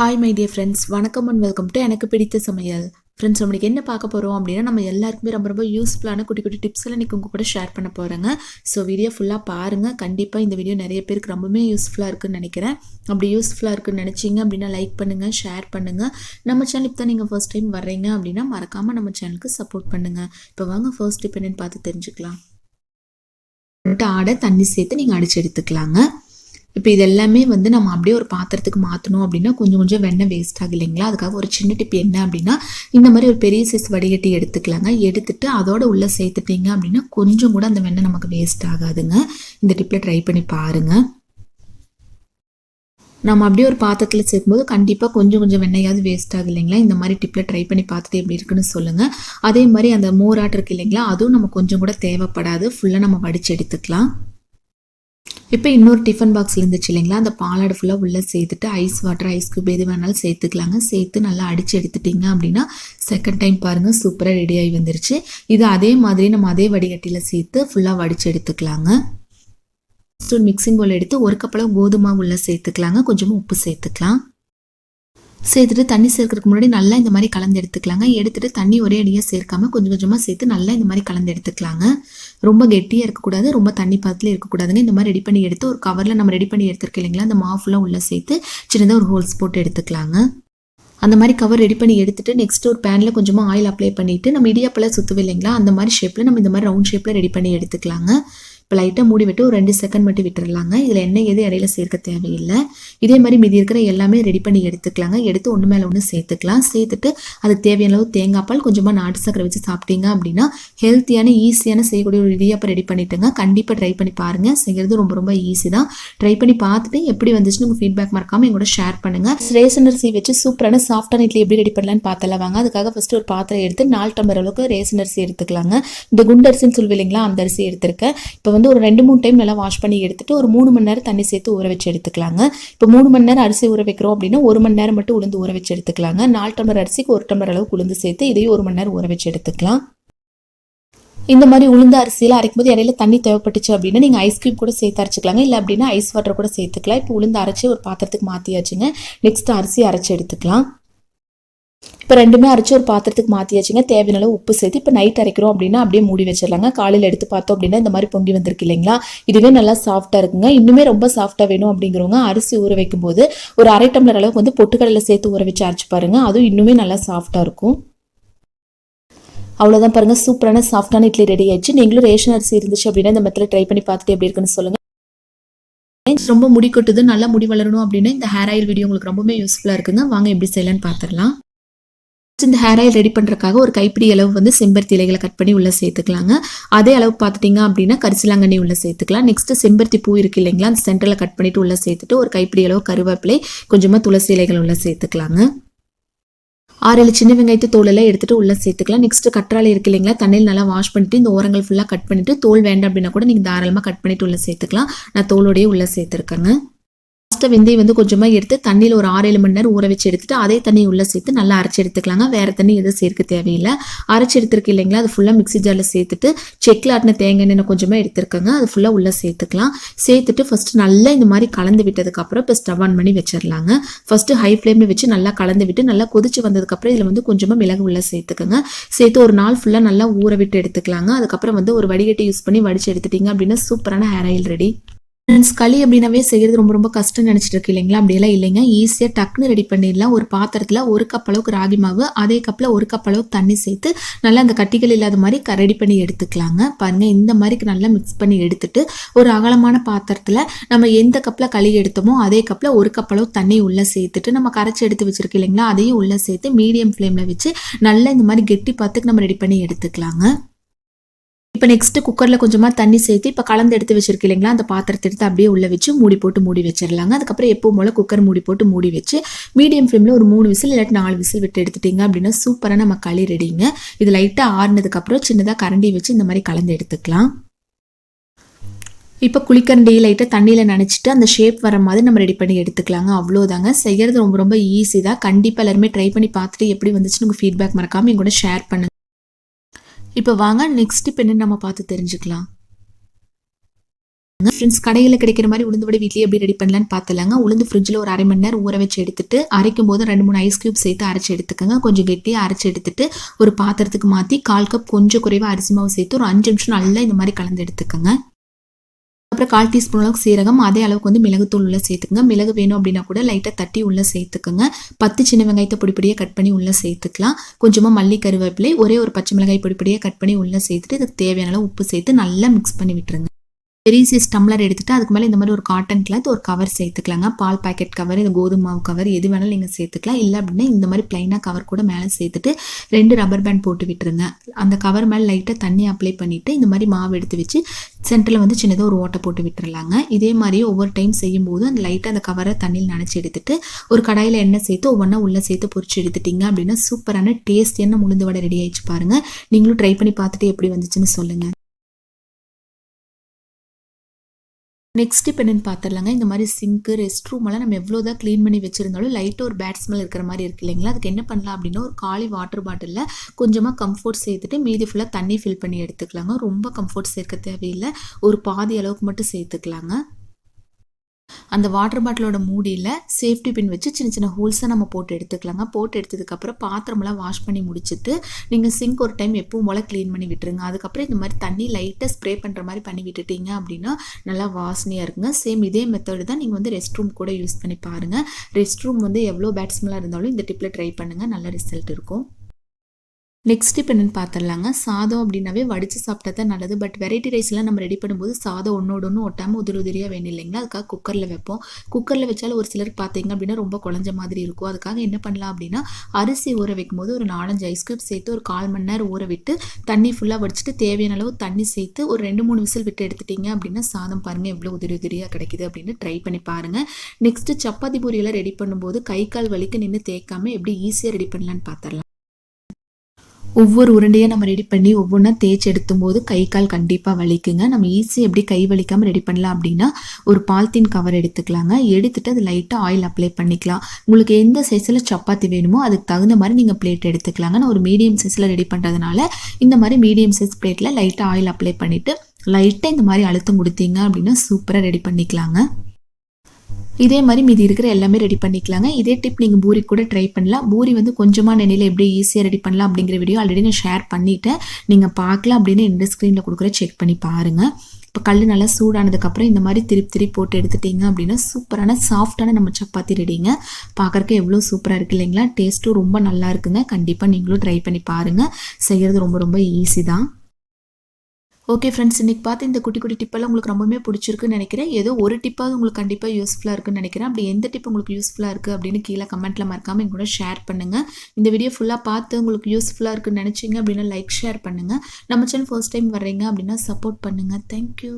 Hi my dear friends வணக்கம் and welcome to எனக்கு பிடித்த சமையல். ஃப்ரெண்ட்ஸ் நம்மளுக்கு என்ன பார்க்க போகிறோம் அப்படின்னா நம்ம எல்லாருக்குமே ரொம்ப ரொம்ப யூஸ்ஃபுல்லான குட்டி குட்டி டிப்ஸ் எல்லாம் இன்றைக்கி உங்கள் கூட ஷேர் பண்ண போகிறேங்க ஸோ வீடியோ ஃபுல்லாக பாருங்கள் கண்டிப்பாக இந்த வீடியோ நிறைய பேருக்கு ரொம்பவே யூஸ்ஃபுல்லாக இருக்குன்னு நினைக்கிறேன். அப்படி யூஸ்ஃபுல்லாக இருக்குன்னு நினச்சிங்க அப்படின்னா லைக் பண்ணுங்கள் ஷேர் பண்ணுங்கள் நம்ம சேனல் இப்போ தான் நீங்கள் ஃபர்ஸ்ட் டைம் வர்றீங்க அப்படின்னா மறக்காமல் நம்ம சேனலுக்கு சப்போர்ட் பண்ணுங்கள் இப்போ வாங்க ஃபர்ஸ்ட் டிப் என்னென்னு பார்த்து தெரிஞ்சுக்கலாம். ஆடை தண்ணி சேர்த்து நீங்கள் அடிச்சு எடுத்துக்கலாங்க. இப்போ இது எல்லாமே வந்து நம்ம அப்படியே ஒரு பாத்திரத்துக்கு மாற்றணும் அப்படின்னா கொஞ்சம் கொஞ்சம் வெண்ணெய் வேஸ்ட் ஆகும் இல்லைங்களா? அதுக்காக ஒரு சின்ன டிப் என்ன அப்படின்னா இந்த மாதிரி ஒரு பெரிய சைஸ் வடிகட்டி எடுத்துக்கலாங்க. எடுத்துட்டு அதோட உள்ளே சேர்த்துட்டீங்க அப்படின்னா கொஞ்சம் கூட அந்த வெண்ணெய் நமக்கு வேஸ்ட் ஆகாதுங்க. இந்த டிப்பில் ட்ரை பண்ணி பாருங்கள் நம்ம அப்படியே ஒரு பாத்திரத்தில் சேர்க்கும்போது கண்டிப்பாக கொஞ்சம் கொஞ்சம் வெண்ணையாவது வேஸ்ட் ஆகும் இல்லைங்களா? இந்த மாதிரி டிப்பில் ட்ரை பண்ணி பார்த்துட்டு எப்படி இருக்குன்னு சொல்லுங்கள் அதே மாதிரி அந்த மோராட்டம் இருக்கு இல்லைங்களா? அதுவும் நம்ம கொஞ்சம் கூட தேவைப்படாது. ஃபுல்லாக நம்ம வடித்து எடுத்துக்கலாம். இப்போ இன்னொரு டிஃபன் பாக்ஸ் இருந்துச்சு இல்லைங்களா? அந்த பாலாடு ஃபுல்லாக உள்ளே சேர்த்துட்டு ஐஸ் வாட்டர் ஐஸ் க்யூப் எது வேணாலும் சேர்த்துக்கலாங்க. சேர்த்து நல்லா அடித்து எடுத்துட்டிங்க அப்படின்னா செகண்ட் டைம் பாருங்கள் சூப்பராக ரெடி ஆகி வந்துருச்சு. இது அதே மாதிரி நம்ம அதே வடிகட்டியில் சேர்த்து ஃபுல்லாக வடித்து எடுத்துக்கலாங்க. ஒரு மிக்சிங் போல் எடுத்து ஒரு கப்பளவு கோதுமை உள்ளே சேர்த்துக்கலாங்க. கொஞ்சமாக உப்பு சேர்த்துக்கலாம். சேர்த்துட்டு தண்ணி சேர்க்கறதுக்கு முன்னாடி நல்லா இந்த மாதிரி கலந்து எடுத்துக்கலாங்க. எடுத்துட்டு தண்ணி ஒரே அடியாக சேர்க்காம கொஞ்சம் கொஞ்சமாக சேர்த்து நல்லா இந்த மாதிரி கலந்து எடுத்துக்கலாங்க. ரொம்ப கெட்டியாக இருக்கக்கூடாது ரொம்ப தண்ணி பாத்தில் இருக்கக்கூடாதுங்க இந்த மாதிரி ரெடி பண்ணி எடுத்து ஒரு கவரில் நம்ம ரெடி பண்ணி எடுத்துருக்க இல்லைங்களா அந்த மாஃபுலாம் உள்ளே சேர்த்து சின்னதாக ஒரு ஹோல்ஸ் போட்டு எடுத்துக்கலாங்க. அந்த மாதிரி கவர் ரெடி பண்ணி எடுத்துட்டு நெக்ஸ்ட் ஒரு பேனில் கொஞ்சமாக ஆயில் அப்ளை பண்ணிவிட்டு நம்ம இடியாப்பெல்லாம் சுற்றுவே இல்லைங்களா அந்த மாதிரி ஷேப்பில் நம்ம இந்த மாதிரி ரவுண்ட் ஷேப்பில் ரெடி பண்ணி எடுத்துக்கலாங்க. இப்போ லைட்டாக மூடி விட்டு ஒரு ரெண்டு செகண்ட் மட்டும் விட்டுருலாங்க இதில் எண்ணெய் எது இடையில சேர்க்க தேவையில்லை. இதே மாதிரி மீதி இருக்கிற எல்லாமே ரெடி பண்ணி எடுத்துக்கலாங்க. எடுத்து ஒன்று மேலே ஒன்று சேர்த்துக்கலாம். சேர்த்துட்டு அதுக்கு தேவையான அளவு தேங்காய் பால் கொஞ்சமாக நாட்டு சக்கரை வச்சு சாப்பிட்டீங்க அப்படின்னா ஹெல்த்தியான ஈஸியான செய்யக்கூடிய ஒரு இடியாப்பம் ரெடி பண்ணிட்டுங்க. கண்டிப்பாக ட்ரை பண்ணி பாருங்கள் செய்கிறது ரொம்ப ரொம்ப ஈஸி தான். ட்ரை பண்ணி பார்த்துட்டு எப்படி வந்துச்சுன்னு உங்கள் ஃபீட்பேக் மறக்காமல் எங்களோட ஷேர் பண்ணுங்கள் ரேசன் அரிசி வச்சு சூப்பரான சாஃப்டான இட்லி எப்படி ரெடி பண்ணலான்னு பார்த்தலாம் வாங்க அதுக்காக ஃபஸ்ட்டு ஒரு பாத்திரம் எடுத்து நாலு டம்பர் அளவுக்கு ரேசன் அரிசி எடுத்துக்கலாங்க. இந்த குண்டரிசின்னு சொல்லுவீங்களா இல்லைங்களா அந்த அரிசி எடுத்திருக்கேன். இப்போ வந்து ஒரு ரெண்டு மூணு டைம் நல்லா வாஷ் பண்ணி எடுத்துட்டு ஒரு மூணு மணி நேரம் தண்ணி சேர்த்து ஊற வச்சு எடுத்துக்கலாங்க. இப்போ மூணு மணி நேரம் அரிசி ஊற வைக்கிறோம் அப்படின்னா ஒரு மணி நேரம் மட்டும் உளுந்து ஊற வச்சு எடுத்துக்கலாங்க. நாலு டம்ளர் அரிசிக்கு ஒரு டம்ளர் அளவுக்கு உளுந்து சேர்த்து இதையும் ஒரு மணி நேரம் ஊற வச்சு எடுத்துக்கலாம். இந்த மாதிரி உளுந்து அரிசியில் அரைக்கும் போது இடையில தண்ணி தேவைப்பட்டுச்சு அப்படின்னா நீங்கள் ஐஸ்கிரீம் கூட சேர்த்து அரைச்சிக்கலாங்க. இல்லை அப்படின்னா ஐஸ் வாட்டர் கூட சேர்த்துக்கலாம். இப்போ உளுந்து அரைச்சி ஒரு பாத்திரத்துக்கு மாற்றியாச்சுங்க நெக்ஸ்ட் அரிசி அரைச்சி எடுத்துக்கலாம். இப்போ ரெண்டுமே அரைச்சி ஒரு பாத்திரத்துக்கு மாற்றியாச்சுங்க தேவையான அளவு உப்பு சேர்த்து இப்போ நைட் அரைக்கிறோம் அப்படின்னா அப்படியே மூடி வச்சிடலாங்க. காலையில் எடுத்து பார்த்தோம் அப்படின்னா இந்த மாதிரி பொங்கி வந்திருக்கு இல்லைங்களா? இதுவே நல்லா சாஃப்டாக இருக்குங்க. இன்னுமே ரொம்ப சாஃப்டாக வேணும் அப்படிங்கிறவங்க அரிசி ஊற வைக்கும்போது ஒரு அரை டம்ளர் அளவுக்கு வந்து பொட்டுக்கடலை சேர்த்து ஊற வச்சு அரைச்சி பாருங்கள் அதுவும் இன்னுமே நல்லா சாஃப்டாக இருக்கும். அவ்வளோதான் பாருங்கள் சூப்பரான சாஃப்டான இட்லி ரெடி ஆயிடுச்சு. நீங்களும் ரேஷன் அரிசி இருந்துச்சு அப்படின்னா இந்த மெத்தில் ட்ரை பண்ணி பார்த்துட்டு எப்படி இருக்குன்னு சொல்லுங்கள் ரொம்ப முடி கொட்டுது. நல்லா முடி வளரணும் அப்படின்னு இந்த ஹேர் ஆயில் வீடியோ உங்களுக்கு ரொம்பவே யூஸ்ஃபுல்லாக இருக்குங்க. வாங்க எப்படி செய்யலான்னு பார்த்துடலாம். இந்த ஹேர் ஆயில் ரெடி பண்ணுறதுக்காக ஒரு கைப்பிடி அளவு வந்து செம்பருத்தி இலைகளை கட் பண்ணி உள்ளே சேர்த்துக்கலாங்க. அதே அளவு பார்த்துட்டிங்க அப்படின்னா கரிசலாங்கண்ணி உள்ளே சேர்த்துக்கலாம். நெக்ஸ்ட் செம்பருத்தி பூ இருக்கு இல்லைங்களா அந்த சென்டரில் கட் பண்ணிட்டு உள்ளே சேர்த்துட்டு ஒரு கைப்பிடி அளவு கருவேப்பிலை கொஞ்சமாக துளசி இலைகள் உள்ளே சேர்த்துக்கலாங்க. ஆறேழு சின்ன வெங்காயத்து தோலெல்லாம் எடுத்துகிட்டு உள்ளே சேர்த்துக்கலாம். நெக்ஸ்ட் கற்றாழை இருக்கு இல்லைங்களா தண்ணியில் நல்லா வாஷ் பண்ணிட்டு இந்த ஓரங்கள் ஃபுல்லாக கட் பண்ணிட்டு தோல் வேண்டாம் அப்படின்னா கூட நீங்கள் தாராளமாக கட் பண்ணிட்டு உள்ளே சேர்த்துக்கலாம். நான் தோலோடையே உள்ளே சேர்த்துருக்கேங்க. லாஸ்ட்டாக வெந்தயம் வந்து கொஞ்சமாக எடுத்து தண்ணியில் ஒரு ஆறு ஏழு மணி நேரம் ஊற வச்சு எடுத்துட்டு அதே தண்ணி உள்ளே சேர்த்து நல்லா அரைச்சி எடுத்துக்கலாங்க. வேறு தண்ணி எதுவும் சேர்க்க தேவையில்லை. அரைச்சி எடுத்துருக்கு இல்லைங்களா? அது ஃபுல்லாக மிக்சி ஜாரில் சேர்த்துட்டு செக்கில் ஆட்டின தேங்காய் எண்ணெய் கொஞ்சமாக எடுத்துருக்கங்க. அது ஃபுல்லாக உள்ளே சேர்த்துக்கலாம். சேர்த்துட்டு ஃபஸ்ட்டு நல்லா இந்த மாதிரி கலந்து விட்டதுக்கப்புறம் இப்போ ஸ்டவ் ஆன் பண்ணி வச்சிடலாங்க ஃபஸ்ட்டு ஹை ஃப்ளேமில் வச்சு நல்லா கலந்து விட்டு நல்லா கொதிச்சு வந்ததுக்கப்புறம் இதில் வந்து கொஞ்சமாக மிளகு உள்ளே சேர்த்துக்கோங்க. சேர்த்து ஒரு நாள் ஃபுல்லாக நல்லா ஊற விட்டு எடுத்துக்கலாங்க. அதுக்கப்புறம் வந்து ஒரு வடிகட்டி யூஸ் பண்ணி வடிச்சு எடுத்துட்டீங்க அப்படின்னா சூப்பரான ஹேர் ஆயில் ரெடி ஃப்ரெண்ட்ஸ் களி அப்படின்னாவே செய்கிறது ரொம்ப ரொம்ப கஷ்டம் நினச்சிட்டு இருக்கு இல்லைங்களா? அப்படியெல்லாம் இல்லைங்க. ஈஸியாக டக்குன்னு ரெடி பண்ணிடலாம். ஒரு பாத்திரத்தில் ஒரு கப் அளவுக்கு ராகி மாவு அதே கப்பில் ஒரு கப் அளவுக்கு தண்ணி சேர்த்து நல்லா அந்த கட்டிகள் இல்லாத மாதிரி க ரெடி பண்ணி எடுத்துக்கலாங்க. பாருங்கள் இந்த மாதிரி நல்லா மிக்ஸ் பண்ணி எடுத்துட்டு ஒரு அகலமான பாத்திரத்தில் நம்ம எந்த கப்பில் களி எடுத்தோமோ அதே கப்பில் ஒரு கப் அளவுக்கு தண்ணி உள்ளே சேர்த்துட்டு நம்ம கரைச்சி எடுத்து வச்சுருக்கு இல்லைங்களா? அதையும் உள்ளே சேர்த்து மீடியம் ஃப்ளேமில் வச்சு நல்லா இந்த மாதிரி கெட்டி பார்த்துக்கு நம்ம ரெடி பண்ணி எடுத்துக்கலாங்க. இப்போ நெக்ஸ்ட்டு குக்கரில் கொஞ்சமாக தண்ணி சேர்த்து இப்போ கலந்து எடுத்து வச்சிருக்கு இல்லைங்களா? அந்த பாத்திரத்தை எடுத்து அப்படியே உள்ளே வச்சு மூடி போட்டு மூடி வச்சிடலாங்க. அதுக்கப்புறம் எப்போவும் போல் குக்கர் மூடி போட்டு மூடி வச்சு மீடியம் ஃப்ளேமில் ஒரு மூணு விசில் இல்லாட்டி நாலு விசில் விட்டு எடுத்துட்டிங்க அப்படின்னா சூப்பராக நம்ம களி ரெடிங்க இது லைட்டாக ஆறுனதுக்கப்புறம் சின்னதாக கரண்டி வச்சு இந்த மாதிரி கலந்து எடுத்துக்கலாம். இப்போ குளிக்கரண்டி லைட்டாக தண்ணியில் நினச்சிட்டு அந்த ஷேப் வர மாதிரி நம்ம ரெடி பண்ணி எடுத்துக்கலாங்க. அவ்வளோதாங்க செய்கிறது ரொம்ப ரொம்ப ஈஸி தான். கண்டிப்பாக எல்லாருமே ட்ரை பண்ணி பார்த்துட்டு எப்படி வந்துச்சுன்னு உங்கள் ஃபீட்பேக் மறக்காமல் எங்கூட ஷேர் பண்ணுங்கள் இப்போ வாங்க நெக்ஸ்ட் இப்போ என்ன நம்ம பார்த்து தெரிஞ்சுக்கலாம். ஃப்ரெண்ட்ஸ் கடையில் கிடைக்கிற மாதிரி உளுந்து வடை வீட்லேயே எப்படி ரெடி பண்ணலான்னு பார்த்தலாங்க. உளுந்து ஃப்ரிட்ஜில் ஒரு அரை மணி நேரம் ஊற வச்சு எடுத்துட்டு அரைக்கும் போது ரெண்டு மூணு ஐஸ்கியூப் சேர்த்து அரைச்சி எடுத்துக்கோங்க. கொஞ்சம் கெட்டியாக அரைச்சி எடுத்துட்டு ஒரு பாத்திரத்துக்கு மாற்றி கால் கப் கொஞ்சம் குறைவாக அரிசி மாவு சேர்த்து ஒரு அஞ்சு நிமிஷம் நல்லா இந்த மாதிரி கலந்து எடுத்துக்கோங்க. அப்புறம் கால் டீஸ்பூன் அளவுக்கு சீரகம் அதே அளவுக்கு வந்து மிளகுத்தூள் உள்ள சேர்த்துக்கங்க. மிளகு வேணும் அப்படின்னா கூட லைட்டாக தட்டி உள்ள சேர்த்துக்கோங்க. பத்து சின்ன வெங்காயத்தை பொடிப்படியாக கட் பண்ணி உள்ள சேர்த்துக்கலாம். கொஞ்சமாக மல்லி கருவேப்பிலை ஒரே ஒரு பச்சை மிளகாய் பொடிப்படியாக கட் பண்ணி உள்ள சேர்த்துட்டு இதுக்கு தேவையான அளவு உப்பு சேர்த்து நல்லா மிக்ஸ் பண்ணி விட்டுருங்க. பெரிய சைஸ் டம்ளர் எடுத்துட்டு அதுக்கு மேலே இந்த மாதிரி ஒரு காட்டன் கிளாத் ஒரு கவர் சேர்த்துக்கலாங்க. பால் பாக்கெட் கவர் இந்த கோதுமை மாவு கவர் எது வேணாலும் நீங்கள் சேர்த்துக்கலாம். இல்லை அப்படின்னா இந்த மாதிரி பிளைனாக கவர் கூட மேலே சேர்த்துட்டு ரெண்டு ரப்பர் பேண்ட் போட்டு விட்டுருங்க. அந்த கவர் மேலே லைட்டாக தண்ணி அப்ளை பண்ணிவிட்டு இந்த மாதிரி மாவு எடுத்து வச்சு சென்டரில் வந்து சின்னதாக ஒரு ஓட்டை போட்டு விட்டுறலாங்க. இதே மாதிரி ஒவ்வொரு டைம் செய்யும்போது அந்த லைட்டாக அந்த கவரை தண்ணியில் நினச்சி எடுத்துட்டு ஒரு கடாயில் எண்ணெய் சேர்த்து ஒவ்வொன்றா உள்ளே சேர்த்து பொறிச்சு எடுத்துட்டிங்க அப்படின்னா சூப்பரான டேஸ்ட் என்ன உளுந்து வடை ரெடி ஆயிடுச்சு பாருங்கள் நீங்களும் ட்ரை பண்ணி பார்த்துட்டு எப்படி வந்துச்சுன்னு சொல்லுங்கள் நெக்ஸ்ட் இப்போ என்னென்னு பார்த்துடலாங்க இந்த மாதிரி சிங்க்கு ரெஸ்ட் ரூம் எல்லாம் நம்ம எவ்வளோ தான் க்ளீன் பண்ணி வச்சிருந்தாலும் லைட்டாக ஒரு பேட் ஸ்மெல் இருக்கிற மாதிரி இருக்கு இல்லைங்களா? அதுக்கு என்ன பண்ணலாம் அப்படின்னா ஒரு காலி வாட்டர் பாட்டிலில் கொஞ்சமாக கம்ஃபோர்ட் சேர்த்துட்டு மீதி ஃபுல்லாக தண்ணி ஃபில் பண்ணி எடுத்துக்கலாங்க. ரொம்ப கம்ஃபோர்ட் சேர்க்க தேவையில்லை. ஒரு பாதி அளவுக்கு மட்டும் சேர்த்துக்கலாங்க. அந்த வாட்டர் பாட்டிலோட மூடியில் சேஃப்டி பின் வச்சு சின்ன சின்ன ஹோல்ஸை நம்ம போட்டு எடுத்துக்கலாங்க. போட்டு எடுத்ததுக்கப்புறம் பாத்திரமெல்லாம் வாஷ் பண்ணி முடிச்சுட்டு நீங்கள் சிங்க் ஒரு டைம் எப்பவும் போல் க்ளீன் பண்ணி விட்டுருங்க. அதுக்கப்புறம் இந்த மாதிரி தண்ணி லைட்டாக ஸ்ப்ரே பண்ணுற மாதிரி பண்ணி விட்டுட்டீங்க அப்படின்னா நல்லா வாசனையாக இருக்குங்க. சேம் இதே மெத்தடு தான் நீங்கள் வந்து ரெஸ்ட் ரூம் கூட யூஸ் பண்ணி பாருங்கள் ரெஸ்ட் ரூம் வந்து எவ்வளோ பேட்ஸ்மெல்லாம் இருந்தாலும் இந்த டிப்பில் ட்ரை பண்ணுங்கள் நல்ல ரிசல்ட் இருக்கும். நெக்ஸ்ட் இப்போ என்னென்னு பார்த்துடலாங்க சாதம் அப்படின்னாவே வடித்து சாப்பிட்டா தான் நல்லது பட் வெரைட்டி ரைஸ்லாம் நம்ம ரெடி பண்ணும்போது சாதம் ஒன்றோட ஒன்று ஒட்டாமல் உதிரி உதிரியாக வேணும் இல்லைங்களா? அதுக்காக குக்கரில் வைப்போம். குக்கரில் வச்சாலும் ஒரு சிலருக்கு பார்த்தீங்க அப்படின்னா ரொம்ப குழஞ்ச மாதிரி இருக்கும். அதுக்காக என்ன பண்ணலாம் அப்படின்னா அரிசி ஊற வைக்கும் போது ஒரு நாலஞ்சு ஐஸ் கியூப் சேர்த்து ஒரு கால் மணி நேரம் ஊற விட்டு தண்ணி ஃபுல்லாக வடிச்சிட்டு தேவையான அளவு தண்ணி சேர்த்து ஒரு ரெண்டு மூணு விசில் விட்டு எடுத்துட்டீங்க அப்படின்னா சாதம் பாருங்கள் எவ்வளோ உதிரி உதிரியாக கிடைக்குது அப்படின்னு ட்ரை பண்ணி பாருங்கள் நெக்ஸ்ட்டு சப்பாத்தி பூரியெல்லாம் ரெடி பண்ணும்போது கை கால் வலிக்கு நின்று தேய்க்காமல் எப்படி ஈஸியாக ரெடி பண்ணலான்னு பார்த்துடலாம் ஒவ்வொரு உருண்டையாக நம்ம ரெடி பண்ணி ஒவ்வொன்றா தேய்ச்சி எடுத்தும் போது கை கால் கண்டிப்பாக வலிக்குங்க. நம்ம ஈஸி எப்படி கை வலிக்காமல் ரெடி பண்ணலாம் அப்படின்னா ஒரு பால்த்தீன் கவர் எடுத்துக்கலாங்க. எடுத்துட்டு அது லைட்டாக ஆயில் அப்ளை பண்ணிக்கலாம். உங்களுக்கு எந்த சைஸில் சப்பாத்தி வேணுமோ அதுக்கு தகுந்த மாதிரி நீங்கள் பிளேட் எடுத்துக்கலாங்க. நான் ஒரு மீடியம் சைஸில் ரெடி பண்ணுறதுனால இந்த மாதிரி மீடியம் சைஸ் பிளேட்டில் லைட்டாக ஆயில் அப்ளை பண்ணிவிட்டு லைட்டாக இந்த மாதிரி அழுத்தம் கொடுத்தீங்க அப்படின்னா சூப்பராக ரெடி பண்ணிக்கலாங்க. இதே மாதிரி மீதி இருக்கிற எல்லாமே ரெடி பண்ணிக்கலாங்க. இதே டிப் நீங்கள் பூரி கூட ட்ரை பண்ணலாம். பூரி வந்து கொஞ்சமாக நெனையில் எப்படி ஈஸியாக ரெடி பண்ணலாம் அப்படிங்கிற வீடியோ ஆல்ரெடி நான் ஷேர் பண்ணிவிட்டேன் நீங்கள் பார்க்கலாம் அப்படின்னு இந்த ஸ்க்ரீனில் கொடுக்குற செக் பண்ணி பாருங்கள் இப்போ கல் நல்லா சூடானதுக்கப்புறம் இந்த மாதிரி திருப்பி திருப்பி போட்டு எடுத்துட்டிங்க அப்படின்னா சூப்பரான சாஃப்டான நம்ம சப்பாத்தி ரெடிங்க பார்க்குறக்கு எவ்வளோ சூப்பராக இருக்குது இல்லைங்களா? டேஸ்ட்டும் ரொம்ப நல்லா இருக்குங்க. கண்டிப்பாக நீங்களும் ட்ரை பண்ணி பாருங்கள் செய்கிறது ரொம்ப ரொம்ப ஈஸி தான். ஓகே ஃப்ரெண்ட்ஸ் இன்றைக்கி பார்த்து இந்த குட்டி குட்டி டிப்பெல்லாம் உங்களுக்கு ரொம்பவுமே பிடிச்சிருக்குன்னு நினைக்கிறேன். ஏதோ ஒரு டிப்பாவது உங்களுக்கு கண்டிப்பாக யூஸ்ஃபுல்லாக இருக்குன்னு நினைக்கிறேன். அப்படி எந்த டிப் உங்களுக்கு யூஸ்ஃபுல்லாக இருக்குது அப்படின்னு கீழே கமெண்ட்டில் மறக்காமல் எங்கூட ஷேர் பண்ணுங்கள் இந்த வீடியோ ஃபுல்லாக பார்த்து உங்களுக்கு யூஸ்ஃபுல்லாக இருக்குன்னு நினச்சிங்க அப்படின்னா லைக் ஷேர் பண்ணுங்கள் நம்ம சேனல் ஃபர்ஸ்ட் டைம் வர்றீங்க அப்படின்னா சப்போர்ட் பண்ணுங்கள் தேங்க்யூ